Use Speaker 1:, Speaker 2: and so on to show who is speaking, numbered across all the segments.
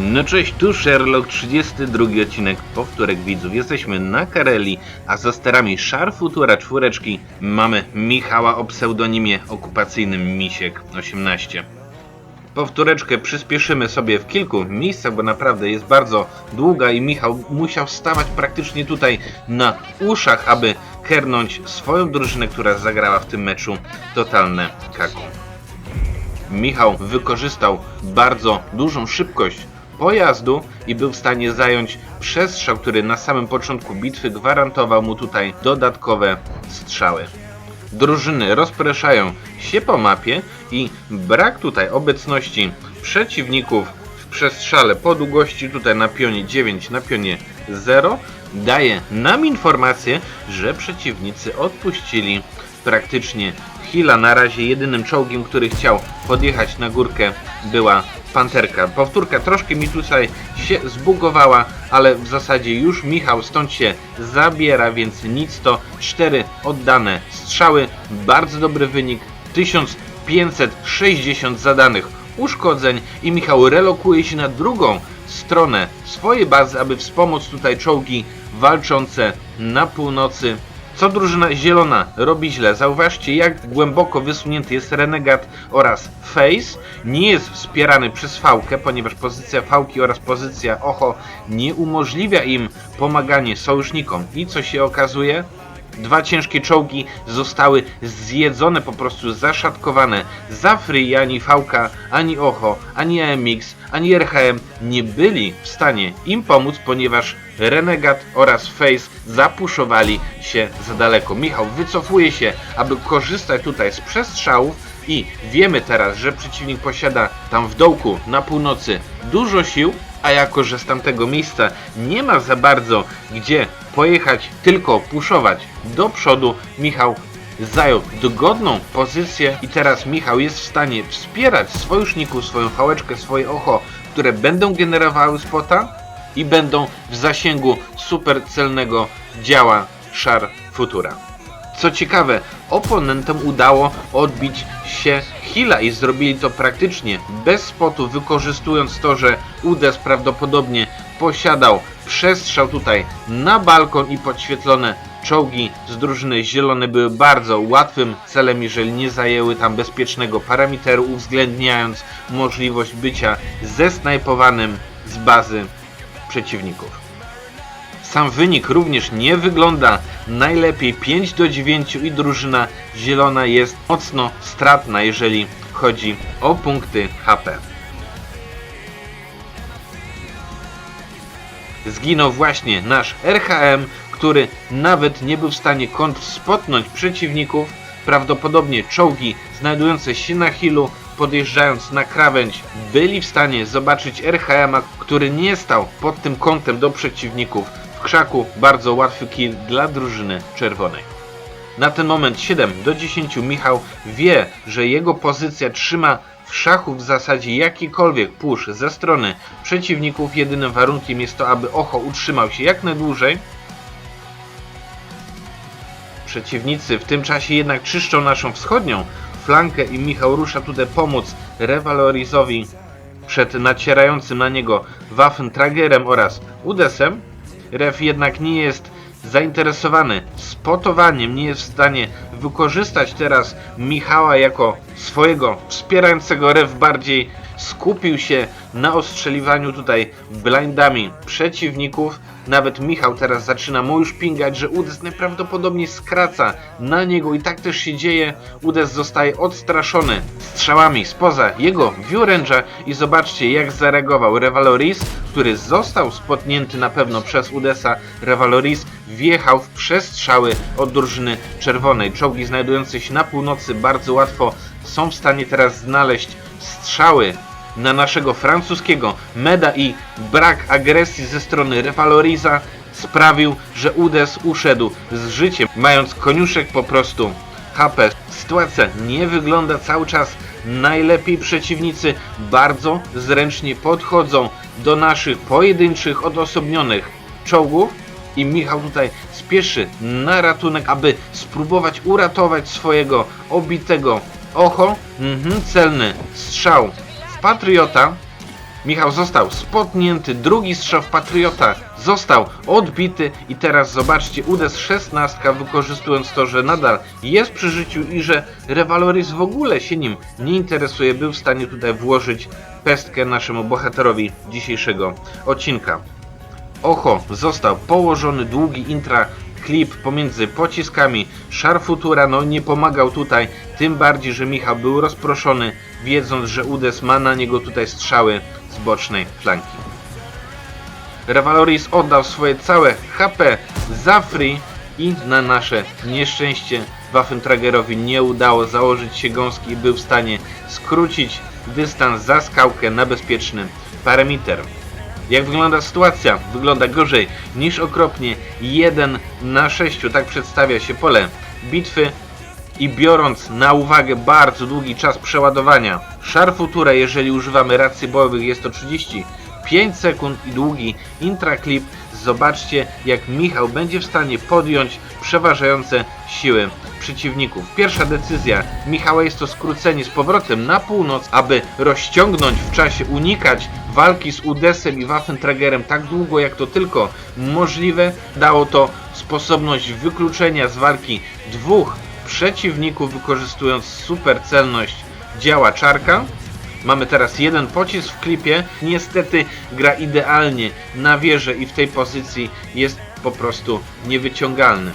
Speaker 1: No cześć, tu Sherlock, 32 odcinek powtórek widzów. Jesteśmy na Kareli, a za sterami Szar Futura czwóreczki mamy Michała o pseudonimie okupacyjnym Misiek 18. Powtóreczkę przyspieszymy sobie w kilku miejscach, bo naprawdę jest bardzo długa i Michał musiał stawać praktycznie tutaj na uszach, aby kernąć swoją drużynę, która zagrała w tym meczu totalne kaku. Michał wykorzystał bardzo dużą szybkość pojazdu i był w stanie zająć przestrzał, który na samym początku bitwy gwarantował mu tutaj dodatkowe strzały. Drużyny rozpraszają się po mapie i brak tutaj obecności przeciwników w przestrzale po długości tutaj na pionie 9, na pionie 0 daje nam informację, że przeciwnicy odpuścili praktycznie Hila. Na razie jedynym czołgiem, który chciał podjechać na górkę była Panterka. Powtórka troszkę mi tutaj się zbugowała, ale w zasadzie już Michał stąd się zabiera, więc nic to cztery oddane strzały. Bardzo dobry wynik. 1560 zadanych uszkodzeń i Michał relokuje się na drugą stronę swojej bazy, aby wspomóc tutaj czołgi walczące na północy co drużyna zielona robi źle? Zauważcie, jak głęboko wysunięty jest Renegat oraz Face. Nie jest wspierany przez Fałkę, ponieważ pozycja Fałki oraz pozycja Ocho nie umożliwia im pomaganie sojusznikom. I co się okazuje? Dwa ciężkie czołgi zostały zjedzone, po prostu zaszatkowane. Zafry ani Fałka, ani Ocho, ani AMX, ani RHM nie byli w stanie im pomóc, ponieważ Renegat oraz Face zapuszowali się za daleko. Michał wycofuje się, aby korzystać tutaj z przestrzałów i wiemy teraz, że przeciwnik posiada tam w dołku na północy dużo sił, a jako, że z tamtego miejsca nie ma za bardzo gdzie pojechać, tylko puszować do przodu, Michał zajął dogodną pozycję i teraz Michał jest w stanie wspierać sojuszników, swoją fałeczkę, swoje ocho, które będą generowały spota i będą w zasięgu super celnego działa Szar Futura. Co ciekawe, oponentom udało odbić się Hila i zrobili to praktycznie bez spotu, wykorzystując to, że Udes prawdopodobnie posiadał przestrzał tutaj na balkon i podświetlone czołgi z drużyny zielone były bardzo łatwym celem, jeżeli nie zajęły tam bezpiecznego parametru, uwzględniając możliwość bycia zesnajpowanym z bazy przeciwników. Sam wynik również nie wygląda najlepiej 5 do 9 i drużyna zielona jest mocno stratna, jeżeli chodzi o punkty HP. Zginął właśnie nasz RHM, który nawet nie był w stanie kontrspotnąć przeciwników. Prawdopodobnie czołgi znajdujące się na hilu, podjeżdżając na krawędź, byli w stanie zobaczyć RHM-a, który nie stał pod tym kątem do przeciwników. W krzaku bardzo łatwy kill dla drużyny czerwonej. Na ten moment 7 do 10 Michał wie, że jego pozycja trzyma w szachu w zasadzie jakikolwiek push ze strony przeciwników. Jedynym warunkiem jest to, aby Ocho utrzymał się jak najdłużej. Przeciwnicy w tym czasie jednak czyszczą naszą wschodnią flankę i Michał rusza tutaj pomóc Revalorizowi przed nacierającym na niego Waffentragerem oraz Udesem. Ref jednak nie jest zainteresowany spotowaniem, nie jest w stanie wykorzystać teraz Michała jako swojego wspierającego ref bardziej skupił się na ostrzeliwaniu tutaj blindami przeciwników. Nawet Michał teraz zaczyna mu już pingać, że Udes najprawdopodobniej skraca na niego i tak też się dzieje. Udes zostaje odstraszony strzałami spoza jego view range'a i zobaczcie jak zareagował Revaloris, który został spotnięty na pewno przez Udesa. Revaloris wjechał w przestrzały od drużyny czerwonej. Czołgi znajdujące się na północy bardzo łatwo są w stanie teraz znaleźć strzały na naszego francuskiego Meda i brak agresji ze strony Revaloriza sprawił, że Udes uszedł z życiem, mając koniuszek po prostu HP. Sytuacja nie wygląda cały czas najlepiej. Przeciwnicy bardzo zręcznie podchodzą do naszych pojedynczych, odosobnionych czołgów i Michał tutaj spieszy na ratunek, aby spróbować uratować swojego obitego ocho. Mhm, celny strzał Patriota. Michał został spotnięty, drugi strzał w Patriota został odbity i teraz zobaczcie, Udes 16 wykorzystując to, że nadal jest przy życiu i że Revaloris w ogóle się nim nie interesuje, był w stanie tutaj włożyć pestkę naszemu bohaterowi dzisiejszego odcinka. Oho, został położony długi intra klip pomiędzy pociskami. Szarfutura no nie pomagał tutaj, tym bardziej, że Michał był rozproszony, wiedząc, że Udes ma na niego tutaj strzały z bocznej flanki. Revaloris oddał swoje całe HP za free i na nasze nieszczęście Waffentragerowi nie udało założyć się gąski i był w stanie skrócić dystans za skałkę na bezpieczny parameter. Jak wygląda sytuacja? Wygląda gorzej niż okropnie. 1 na 6, tak przedstawia się pole bitwy. I biorąc na uwagę bardzo długi czas przeładowania, szarfuturę, jeżeli używamy racji bojowych, jest to 35 sekund i długi intraklip. Zobaczcie, jak Michał będzie w stanie podjąć przeważające siły przeciwników. Pierwsza decyzja Michała jest to skrócenie z powrotem na północ, aby rozciągnąć w czasie, unikać walki z Udesem i Waffentragerem tak długo jak to tylko możliwe. Dało to sposobność wykluczenia z walki dwóch przeciwników wykorzystując super celność działa czarka. Mamy teraz jeden pocisk w klipie. Niestety gra idealnie na wieżę i w tej pozycji jest po prostu niewyciągalny.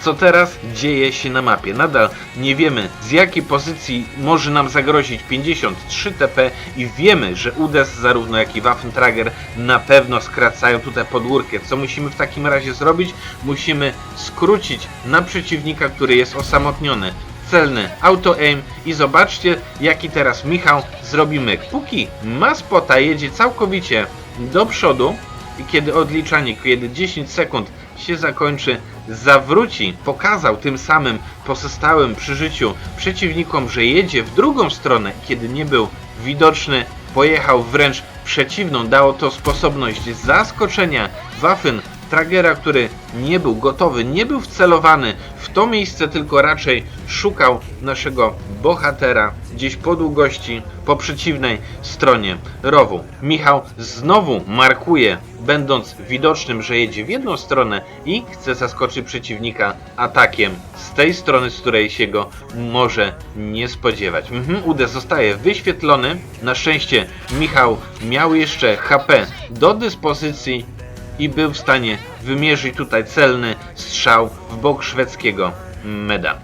Speaker 1: Co teraz dzieje się na mapie? Nadal nie wiemy z jakiej pozycji może nam zagrozić 53 TP i wiemy, że Udes zarówno jak i Waffentrager na pewno skracają tutaj podwórkę. Co musimy w takim razie zrobić? Musimy skrócić na przeciwnika, który jest osamotniony. Celny auto-aim i zobaczcie jaki teraz Michał zrobi myk. Póki ma spota, jedzie całkowicie do przodu i kiedy odliczanie, kiedy 10 sekund się zakończy, zawróci, pokazał tym samym pozostałym przy życiu przeciwnikom, że jedzie w drugą stronę, kiedy nie był widoczny, pojechał wręcz przeciwną, dało to sposobność zaskoczenia Waffen Tragera, który nie był gotowy, nie był wcelowany w to miejsce, tylko raczej szukał naszego bohatera gdzieś po długości, po przeciwnej stronie rowu. Michał znowu markuje, będąc widocznym, że jedzie w jedną stronę i chce zaskoczyć przeciwnika atakiem z tej strony, z której się go może nie spodziewać. Mhm, zostaje wyświetlony. Na szczęście Michał miał jeszcze HP do dyspozycji i był w stanie wymierzyć tutaj celny strzał w bok szwedzkiego meda.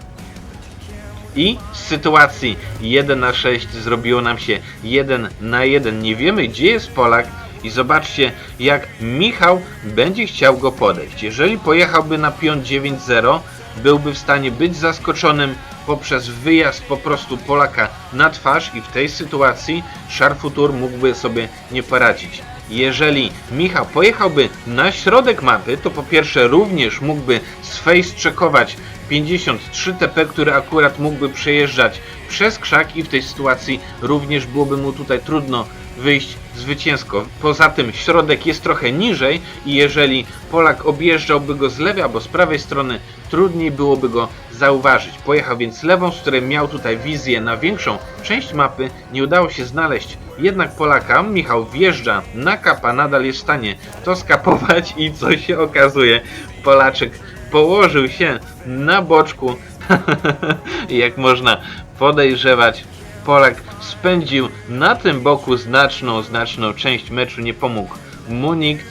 Speaker 1: I z sytuacji 1 na 6 zrobiło nam się 1 na 1. Nie wiemy gdzie jest Polak i zobaczcie jak Michał będzie chciał go podejść. Jeżeli pojechałby na pion 9-0 byłby w stanie być zaskoczonym poprzez wyjazd po prostu Polaka na twarz i w tej sytuacji Szarfutur mógłby sobie nie poradzić. Jeżeli Michał pojechałby na środek mapy, to po pierwsze również mógłby sfejstrzekować 53 TP, który akurat mógłby przejeżdżać przez krzak i w tej sytuacji również byłoby mu tutaj trudno wyjść zwycięsko. Poza tym środek jest trochę niżej i jeżeli Polak objeżdżałby go z lewej albo z prawej strony, trudniej byłoby go zauważyć. Pojechał więc lewą, z której miał tutaj wizję na większą część mapy. Nie udało się znaleźć jednak Polaka. Michał wjeżdża na kapa, nadal jest w stanie to skapować i co się okazuje? Polaczek położył się na boczku. Jak można podejrzewać, Polak spędził na tym boku znaczną, znaczną część meczu, nie pomógł mu nikt.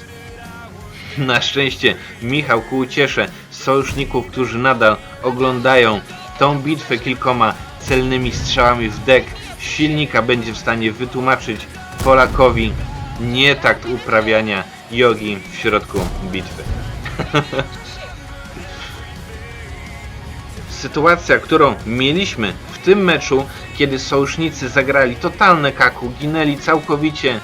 Speaker 1: Na szczęście Michał ku uciesze sojuszników, którzy nadal oglądają tą bitwę kilkoma celnymi strzałami w dek silnika będzie w stanie wytłumaczyć Polakowi nie takt uprawiania jogi w środku bitwy. Sytuacja, którą mieliśmy w tym meczu, kiedy sojusznicy zagrali totalne kaku, ginęli całkowicie,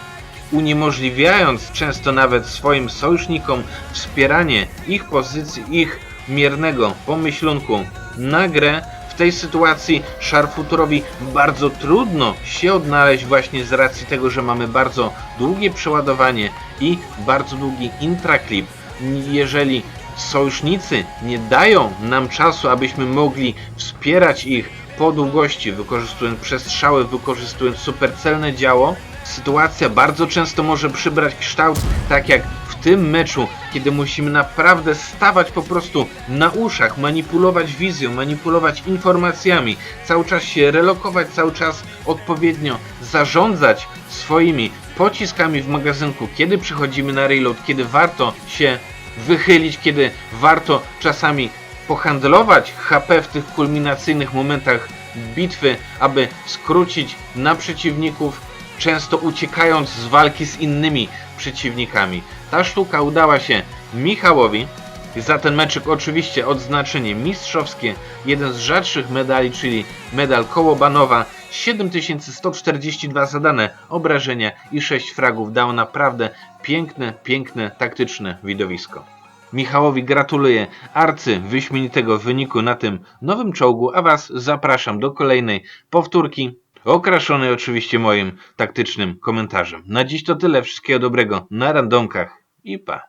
Speaker 1: uniemożliwiając często nawet swoim sojusznikom wspieranie ich pozycji, ich miernego pomyślunku na grę, w tej sytuacji Szarfuturowi bardzo trudno się odnaleźć właśnie z racji tego, że mamy bardzo długie przeładowanie i bardzo długi intraklip. Jeżeli sojusznicy nie dają nam czasu, abyśmy mogli wspierać ich po długości, wykorzystując przestrzały, wykorzystując supercelne działo, sytuacja bardzo często może przybrać kształt tak jak w tym meczu, kiedy musimy naprawdę stawać po prostu na uszach, manipulować wizją, manipulować informacjami, cały czas się relokować, cały czas odpowiednio zarządzać swoimi pociskami w magazynku, kiedy przychodzimy na reload, kiedy warto się wychylić, kiedy warto czasami pohandlować HP w tych kulminacyjnych momentach bitwy, aby skrócić na przeciwników, często uciekając z walki z innymi przeciwnikami. Ta sztuka udała się Michałowi. Za ten meczyk oczywiście odznaczenie mistrzowskie, jeden z rzadszych medali, czyli medal Kołobanowa, 7142 zadane obrażenia i 6 fragów dało naprawdę piękne, piękne, taktyczne widowisko. Michałowi gratuluję arcy wyśmienitego wyniku na tym nowym czołgu, a Was zapraszam do kolejnej powtórki, okraszonej oczywiście moim taktycznym komentarzem. Na dziś to tyle, wszystkiego dobrego na randomkach i pa.